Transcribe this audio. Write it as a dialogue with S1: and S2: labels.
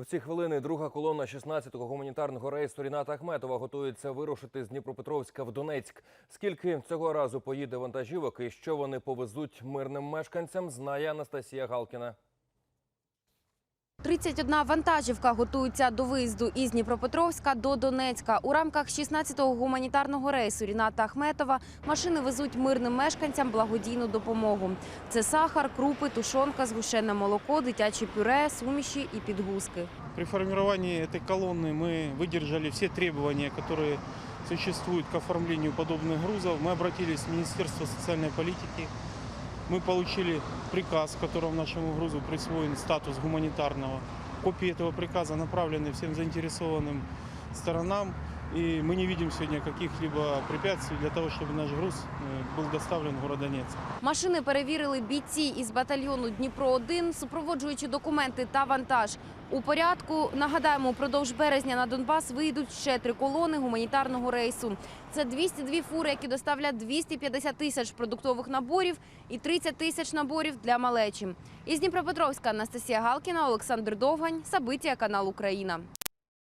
S1: В ці хвилини друга колона 16-го гуманітарного рейсу Ріната Ахметова готується вирушити з Дніпропетровська в Донецьк. Скільки цього разу поїде вантажівок і що вони повезуть мирним мешканцям, знає Анастасія Галкіна.
S2: 31 вантажівка готується до виїзду із Дніпропетровська до Донецька. У рамках 16-го гуманітарного рейсу Ріната Ахметова машини везуть мирним мешканцям благодійну допомогу. Це сахар, крупи, тушонка, згущене молоко, дитяче пюре, суміші і підгузки.
S3: При формировании этой колонны мы выдержали все требования, которые существуют к оформлению подобных грузов. Мы обратились в Министерство социальной политики. Мы получили приказ, в котором нашему грузу присвоен статус гуманитарного. Копии этого приказа направлены всем заинтересованным сторонам. И мы не видим сегодня каких-либо препятствий для того, чтобы наш груз э, был доставлен в город Донецк.
S2: Машини перевірили бійці із батальйону Дніпро-1, супроводжуючи документи та вантаж. У порядку нагадаємо, упродовж березня на Донбас вийдуть ще три колони гуманітарного рейсу. Це 202 фури, які доставлять 250 тисяч продуктових наборів і 30 тисяч наборів для малечі. Із Дніпропетровська Анастасія Галкіна, Олександр Довгань, Сабиття, канал Україна.